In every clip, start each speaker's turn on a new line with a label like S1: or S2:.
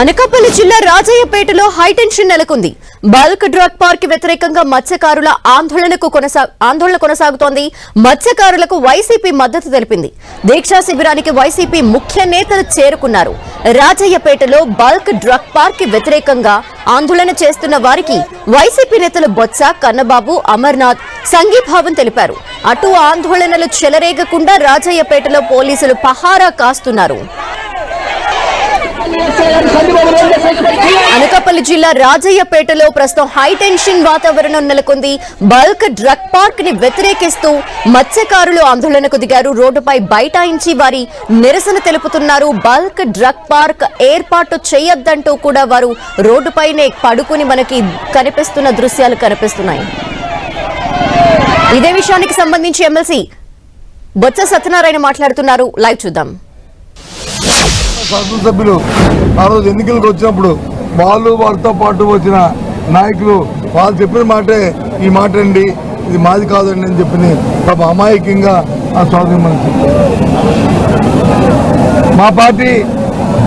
S1: అనకాపల్లి జిల్లా రాజయ్యపేటలో హైటెన్షన్ నెలకొంది. బల్క్ డ్రగ్ పార్క్ వ్యతిరేకంగా మత్స్యకారుల ఆందోళనకు ఆందోళన కొనసాగుతోంది. మత్స్యకారులకు వైసీపీ మద్దతు తెలిపింది. దీక్షా శిబిరానికి వైసీపీ ముఖ్య నేతలు చేరుకున్నారు. రాజయ్యపేటలో బల్క్ డ్రగ్ పార్క్ వ్యతిరేకంగా ఆందోళన చేస్తున్న వారికి వైసీపీ నేతలు బొత్స కన్నబాబు అమర్నాథ్ సంఘీభావం తెలిపారు. అటు ఆందోళనలు చెలరేగకుండా రాజయ్యపేటలో పోలీసులు పహారా కాస్తున్నారు. అనకాపల్లి జిల్లా రాజయ్యపేటలో ప్రస్తుతం హైటెన్షన్ వాతావరణం నెలకొంది. బల్క్ డ్రగ్ పార్క్ని వ్యతిరేకిస్తూ మత్స్యకారులు ఆందోళనకు దిగారు. రోడ్డుపై బైఠాయించి వారి నిరసన తెలుపుతున్నారు. బల్క్ డ్రగ్ పార్క్ ఏర్పాటు చేయొద్దంటూ కూడా వారు రోడ్డుపైనే పడుకుని మనకి కనిపిస్తున్న దృశ్యాలు కనిపిస్తున్నాయి. ఇదే విషయానికి సంబంధించి ఎమ్మెల్సీ బొత్స సత్యనారాయణ మాట్లాడుతున్నారు. లైవ్ చూద్దాం.
S2: శాసనసభ్యులు ఆ రోజు ఎన్నికలకు వచ్చినప్పుడు వాళ్ళు వాళ్ళతో పాటు వచ్చిన నాయకులు వాళ్ళు చెప్పిన మాటే ఈ మాట అండి ఇది మాది కాదండి అని చెప్పి పాప అమాయకంగా ఆ స్వాధీనం మనకి మా పార్టీ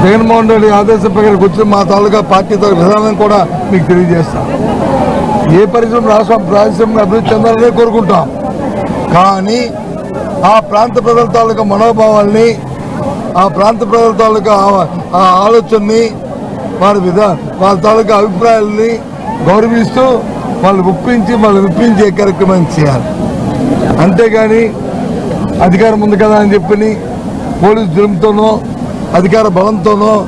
S2: జగన్మోహన్ రెడ్డి ఆదేశ ప్రకారం వచ్చిన మా తాలూకా పార్టీ విధానం కూడా మీకు తెలియజేస్తాం. ఏ పరిశ్రమ రాష్ట్ర పారిశ్రామిక అభివృద్ధి చెందాలనే కోరుకుంటాం. కానీ ఆ ప్రాంత ప్రజల తాలూకా మనోభావాల్ని ఆ ప్రాంత ప్రజల తాలూకా ఆ- ఆ ఆలోచనని వారి విధా వాళ్ళ తాలూకా అభిప్రాయాల్ని గౌరవిస్తూ వాళ్ళు ఒప్పించి వాళ్ళు విప్పించే కార్యక్రమం చేయాలి. అంతేగాని అధికారం ఉంది కదా అని చెప్పి పోలీస్ జులుముతోనో అధికార బలంతోనో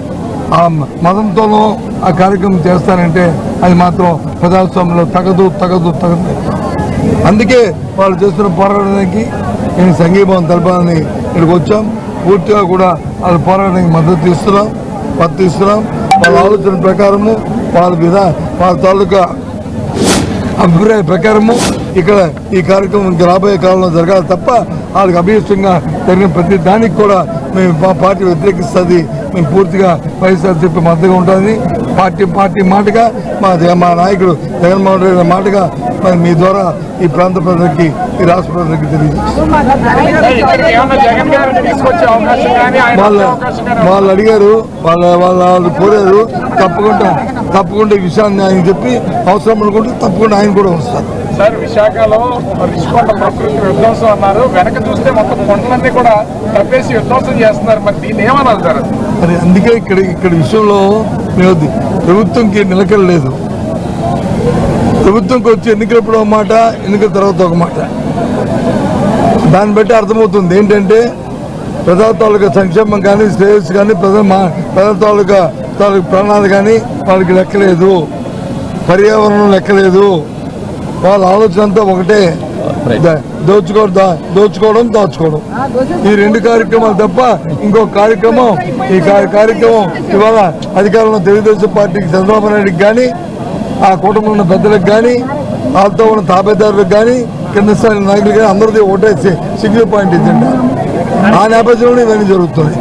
S2: ఆ మతంతోనో ఆ కార్యక్రమం చేస్తానంటే అది మాత్రం ప్రజాస్వామ్యంలో తగదు తగదు తగదు. అందుకే వాళ్ళు చేస్తున్న పోరాటానికి నేను సంఘీభావం తెలపాలని ఇక్కడికి వచ్చాం. పూర్తిగా కూడా వాళ్ళ పోరాటానికి మద్దతు ఇస్తున్నాం మద్దతు ఇస్తున్నాం. వాళ్ళ ఆలోచన ప్రకారము వాళ్ళ మీద వాళ్ళ తాలూకా అభిప్రాయ ప్రకారము ఇక్కడ ఈ కార్యక్రమం రాబోయే కాలంలో జరగాలి తప్ప వాళ్ళకి అభీష్టంగా జరిగిన ప్రతి దానికి కూడా మేము మా పార్టీ వ్యతిరేకిస్తుంది. మేము పూర్తిగా వైఎస్ఆర్సీపీ మద్దతుగా ఉంటుంది పార్టీ పార్టీ మాటగా మా మా నాయకుడు జగన్మోహన్ రెడ్డి మాటగా మరి మీ ద్వారా ఈ ప్రాంత ప్రజలకి ఈ రాష్ట్ర ప్రజలకి
S3: ఆయన
S2: వాళ్ళ వాళ్ళు అడిగారు వాళ్ళ వాళ్ళ వాళ్ళు కోరారు తప్పకుండా తప్పకుండా ఈ విషయాన్ని ఆయన చెప్పి అవసరం అనుకుంటే తప్పకుండా ఆయన కూడా వస్తారు.
S3: సార్ విశాఖలో రిషికొండ ప్రకృతి విధ్వంసం అన్నారు. వెనక చూస్తే మొత్తం కొండలన్నీ కూడా తప్పేసి విధ్వంసం చేస్తున్నారు. మరి దీన్ని ఏమన్నారు సార్?
S2: మరి అందుకే ఇక్కడ ఇక్కడ విషయంలో మేము ప్రభుత్వంకి నిలకడ లేదు. ప్రభుత్వంకి వచ్చి ఎన్నికలప్పుడు ఒక మాట ఎన్నికల తర్వాత ఒక మాట. దాన్ని బట్టి అర్థమవుతుంది. ఏంటంటే ప్రజా తాలూకా సంక్షేమం కానీ శ్రేయస్సు కానీ ప్రజా మా తాలూకా తాలూకా ప్రాణాలు కానీ వాళ్ళకి లెక్కలేదు. పర్యావరణం లెక్కలేదు. వాళ్ళ ఆలోచన అంతా ఒకటే. ద- దోచుకో దా- దోచుకోవడం దాచుకోవడం. ఈ రెండు కార్యక్రమాలు తప్ప ఇంకో కార్యక్రమం ఈ కార్యక్రమం ఇవాళ అధికారంలో తెలుగుదేశం పార్టీకి చంద్రబాబు నాయుడుకి కానీ ఆ కుటుంబంలో ఉన్న పెద్దలకు కానీ వాళ్ళతో ఉన్న తాబేదారులకు కానీ కింద స్థాయి నాయకులు కానీ అందరిది ఒకటే సి- సింగిల్ పాయింట్ ఎజెండా ఆ నేపథ్యంలో ఇవన్నీ జరుగుతున్నాయి.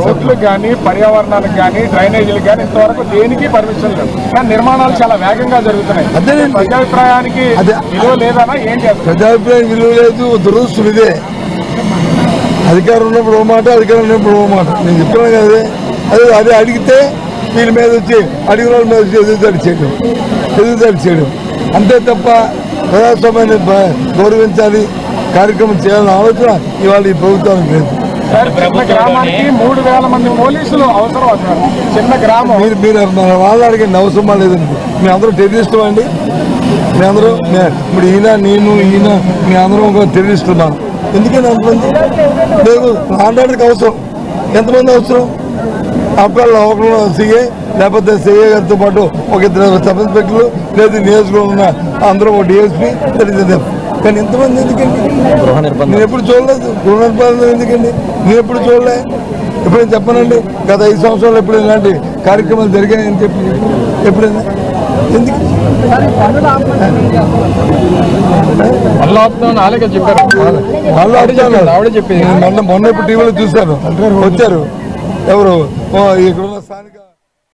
S3: రోడ్లు కానీ పర్యావరణానికి కానీ డ్రైనేజీలకు కానీ ఇంతవరకు దేనికి పర్మిషన్ లేదు కానీ నిర్మాణాలు చాలా వేగంగా జరుగుతున్నాయి.
S2: అదేనండి.
S3: ప్రజాభిప్రాయానికి
S2: అదే.
S3: విలువ లేదనా ఏం చేస్తారు?
S2: ప్రజాభిప్రాయం విలువ లేదు దురదృష్టం ఇదే. అధికారం ఉన్నప్పుడు ఓ మాట అధికారం ఉన్నప్పుడు ఓ మాట. నేను చెప్తున్నాను కదా అదే. అదే అడిగితే వీళ్ళ మీద వచ్చి అడిగిన వాళ్ళ మీద వచ్చి ఎదురుదాడి చేయడం. ఎదురుదాడి చేయడం. అంతే తప్ప ప్రజాస్వామ్యాన్ని గౌరవించాలి. కార్యక్రమం చేయాలన్న ఆలోచన ఇవాళ ఈ ప్రభుత్వానికి లేదు.
S3: గ్రామానికి మూడు వేల మంది పోలీసులు అవసరం చిన్న గ్రామం.
S2: మీరు మీరు మన వాళ్ళు అడిగిన అవసరమా లేదండి. మీ అందరూ టెర్రరిస్టు అండి మీ అందరూ మే- ఇప్పుడు ఈయన నేను ఈయన మీ అందరం ఒక టెర్రరిస్టున్నాం ఎందుకని అంతమంది? లేదు ఆంధ్రాడికి అవసరం. ఎంతమంది అవసరం? అప్పుడు ఒకరు సీఏ లేకపోతే సీఏ గారితో పాటు ఒక ఇద్దరు సబ్ ఇన్స్పెక్టర్లు లేదు నియోజకవర్గంలో ఉన్న అందరూ ఒక డిఎస్పీ తెలియదు కానీ ఎంతమంది ఎందుకండి? నేను ఎప్పుడు చూడలేదు. గృహ నిర్బంధం ఎందుకండి? నేను ఎప్పుడు చూడలే. ఎప్పుడైనా చెప్పనండి? గత ఐదు సంవత్సరాలు ఎప్పుడు ఇలాంటి కార్యక్రమాలు జరిగాయని చెప్పి ఎప్పుడైనా? ఎందుకు?
S3: మళ్ళీ చెప్పారు. ఆవిడే చెప్పింది.
S2: మొన్న మొన్న ఇప్పుడు టీవీలో చూశాను వచ్చారు. ఎవరు? ఓ, ఇక్కడ ఉన్న స్థానిక